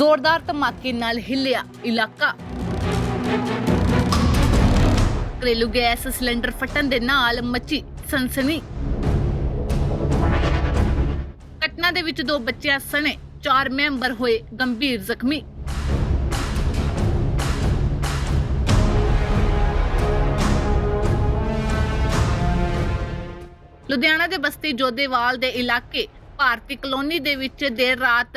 ਜ਼ੋਰਦਾਰ ਧਮਾਕੇ ਨਾਲ ਹਿੱਲਿਆ ਇਲਾਕਾ। ਘਰੇਲੂ ਗੈਸ ਸਿਲੰਡਰ ਫਟਣ ਦੇ ਨਾਲ ਮੱਚੀ ਸਨਸਨੀ। ਘਟਨਾ ਦੇ ਵਿੱਚ ਦੋ ਬੱਚਿਆਂ ਸਣੇ, ਚਾਰ ਮੈਂਬਰ ਹੋਏ ਗੰਭੀਰ ਜ਼ਖਮੀ। ਲੁਧਿਆਣਾ ਦੇ ਬਸਤੀ ਜੋਦੇਵਾਲ ਦੇ ਇਲਾਕੇ, ਭਾਰਤੀ ਕਲੋਨੀ ਦੇ ਵਿੱਚ ਦੇਰ ਰਾਤ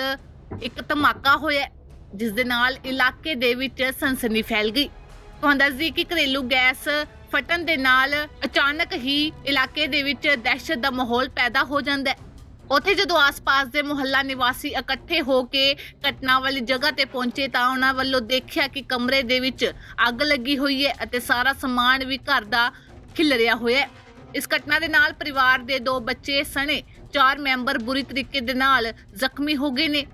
ਇੱਕ ਧਮਾਕਾ ਹੋਇਆ ਜਿਸ ਦੇ ਨਾਲ ਇਲਾਕੇ ਦੇ ਵਿੱਚ ਸਨਸਨੀ ਫੈਲ ਗਈ। ਤੁਹਾਨੂੰ ਦੱਸ ਦਈਏ ਕਿ ਘਰੇਲੂ ਗੈਸ ਫਟਣ ਦੇ ਨਾਲ ਅਚਾਨਕ ਹੀ ਇਲਾਕੇ ਦੇ ਵਿੱਚ ਦਹਿਸ਼ਤ ਦਾ ਮਾਹੌਲ ਪੈਦਾ ਹੋ ਜਾਂਦਾ ਹੈ। ਉੱਥੇ ਜਦੋਂ ਆਸ-ਪਾਸ ਦੇ ਮੁਹੱਲਾ ਨਿਵਾਸੀ ਇਕੱਠੇ ਹੋ ਕੇ ਘਟਨਾ ਵਾਲੀ ਜਗ੍ਹਾ ਤੇ ਪਹੁੰਚੇ ਤਾਂ ਉਹਨਾਂ ਵੱਲੋਂ ਦੇਖਿਆ ਕਿ ਕਮਰੇ ਦੇ ਵਿੱਚ ਅੱਗ ਲੱਗੀ ਹੋਈ ਹੈ ਅਤੇ ਸਾਰਾ ਸਮਾਨ ਵੀ ਘਰ ਦਾ ਖਿਲਰਿਆ ਹੋਇਆ ਹੈ। ਇਸ ਘਟਨਾ ਦੇ ਨਾਲ ਪਰਿਵਾਰ ਦੇ ਦੋ ਬੱਚੇ ਸਣੇ, ਚਾਰ ਮੈਂਬਰ ਬੁਰੀ ਤਰੀਕੇ ਦੇ ਨਾਲ ਜ਼ਖਮੀ ਹੋ ਗਏ ਨੇ।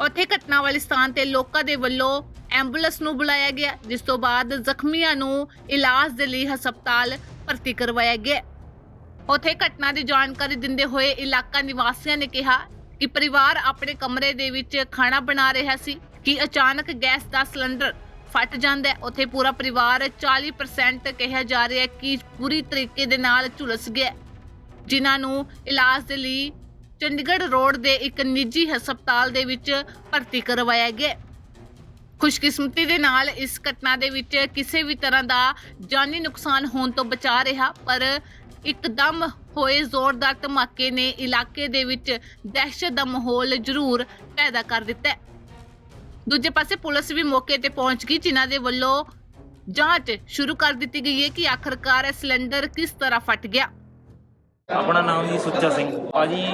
ਉੱਥੇ ਘਟਨਾ ਵਾਲੇ ਸਥਾਨ ਤੇ ਲੋਕਾਂ ਦੇ ਵੱਲੋਂ ਐਂਬੂਲੈਂਸ ਨੂੰ ਬੁਲਾਇਆ ਗਿਆ, ਜਿਸ ਤੋਂ ਬਾਅਦ ਜ਼ਖਮੀਆਂ ਨੂੰ ਇਲਾਜ ਦੇ ਲਈ ਹਸਪਤਾਲ ਭਰਤੀ ਕਰਵਾਇਆ ਗਿਆ। ਉੱਥੇ ਘਟਨਾ ਦੀ ਜਾਣਕਾਰੀ ਦਿੰਦੇ ਹੋਏ ਇਲਾਕਾ ਨਿਵਾਸੀਆਂ ਨੇ ਕਿਹਾ ਕਿ ਪਰਿਵਾਰ ਆਪਣੇ ਕਮਰੇ ਦੇ ਵਿੱਚ ਖਾਣਾ ਬਣਾ ਰਿਹਾ ਸੀ ਕਿ ਅਚਾਨਕ ਗੈਸ ਦਾ ਸਿਲੰਡਰ ਫਟ ਜਾਂਦਾ ਹੈ। ਉੱਥੇ ਪੂਰਾ ਪਰਿਵਾਰ 40% ਕਿਹਾ ਜਾ ਰਿਹਾ ਕਿ ਪੂਰੀ ਤਰੀਕੇ ਦੇ ਨਾਲ ਝੁਲਸ ਗਿਆ ਜਿਨ੍ਹਾਂ ਨੂੰ ਇਲਾਜ ਦੇ ਲਈ ਚੰਡੀਗੜ੍ਹ ਰੋਡ ਦੇ ਇੱਕ ਨਿੱਜੀ ਹਸਪਤਾਲ ਦੇ ਵਿੱਚ ਭਰਤੀ ਕਰਵਾਇਆ ਗਿਆ। ਖੁਸ਼ਕਿਸਮਤੀ ਦੇ ਨਾਲ ਇਸ ਘਟਨਾ ਦੇ ਵਿੱਚ ਕਿਸੇ ਵੀ ਤਰ੍ਹਾਂ ਦਾ ਜਾਨੀ ਨੁਕਸਾਨ ਹੋਣ ਤੋਂ ਬਚਾ ਰਿਹਾ, ਪਰ ਇੱਕਦਮ ਹੋਏ ਜ਼ੋਰਦਾਰ ਧਮਾਕੇ ਨੇ ਇਲਾਕੇ ਦੇ ਵਿੱਚ ਦਹਿਸ਼ਤ ਦਾ ਮਾਹੌਲ ਜ਼ਰੂਰ ਪੈਦਾ ਕਰ ਦਿੱਤਾ ਦੂਜੇ ਪਾਸੇ ਪੁਲਿਸ ਵੀ ਮੌਕੇ ਤੇ ਪਹੁੰਚ ਗਈ, ਜਿਨ੍ਹਾਂ ਦੇ ਵੱਲੋਂ ਜਾਂਚ ਸ਼ੁਰੂ ਕਰ ਦਿੱਤੀ ਗਈ ਹੈ ਕਿ ਆਖਰਕਾਰ ਇਹ ਸਿਲੰਡਰ ਕਿਸ ਤਰ੍ਹਾਂ ਫਟ ਗਿਆ। ਆਪਣਾ ਨਾਮ ਜੀ ਸੁੱਚਾ ਸਿੰਘ। ਭਾਜੀ,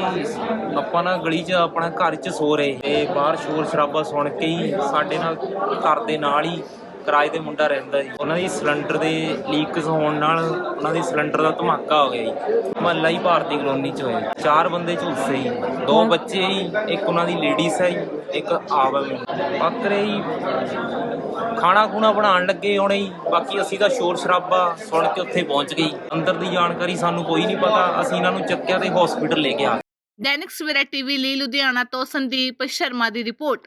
ਆਪਾਂ ਨਾ ਗਲੀ 'ਚ ਆਪਣਾ ਘਰ 'ਚ ਸੋ ਰਹੇ। ਤੇ ਬਾਹਰ ਸ਼ੋਰ ਸ਼ਰਾਬਾ ਸੁਣ ਕੇ ਹੀ ਸਾਡੇ ਨਾਲ ਘਰ ਦੇ ਨਾਲ ਹੀ ਕਿਰਾਏ ਤੇ ਮੁੰਡਾ ਰਹਿੰਦਾ ਜੀ। ਉਹਨਾਂ ਦੀ ਸਿਲੰਡਰ ਦੇ ਲੀਕਸ ਹੋਣ ਨਾਲ ਉਹਨਾਂ ਦੀ ਸਿਲੰਡਰ ਦਾ ਧਮਾਕਾ ਹੋ ਗਿਆ ਜੀ। ਮਹੱਲਾ ਹੀ ਭਾਰਤੀ ਕਲੋਨੀ 'ਚ ਹੋਇਆ। ਚਾਰ ਬੰਦੇ ਝੁਲਸੇ ਜੀ। ਦੋ ਬੱਚੇ ਜੀ ਇੱਕ ਉਹਨਾਂ ਦੀ ਲੇਡੀਜ਼ ਹੈ ਜੀ ਇੱਕ ਆਪ ਹੈ ਬੱਕਰੇ ਜੀ ਖਾਣਾ ਖੂਣਾ ਬਣਾਉਣ ਲੱਗੇ ਹੋਣੇ ਜੀ। ਬਾਕੀ ਅਸੀਂ ਤਾਂ ਸ਼ੋਰ ਸ਼ਰਾਬਾ ਸੁਣ ਕੇ ਉੱਥੇ ਪਹੁੰਚ ਗਏ। ਅੰਦਰ ਦੀ ਜਾਣਕਾਰੀ ਸਾਨੂੰ ਕੋਈ ਨਹੀਂ ਪਤਾ। ਅਸੀਂ ਇਹਨਾਂ ਨੂੰ ਚੱਕਿਆ ਤੇ ਹਸਪੀਟਲ ਲੈ ਗਿਆ ਦੈਨਿਕ ਸਵੇਰਾ ਟੀਵੀ ਲਈ ਲੁਧਿਆਣਾ ਤੋਂ ਸੰਦੀਪ ਸ਼ਰਮਾ ਦੀ ਰਿਪੋर्ट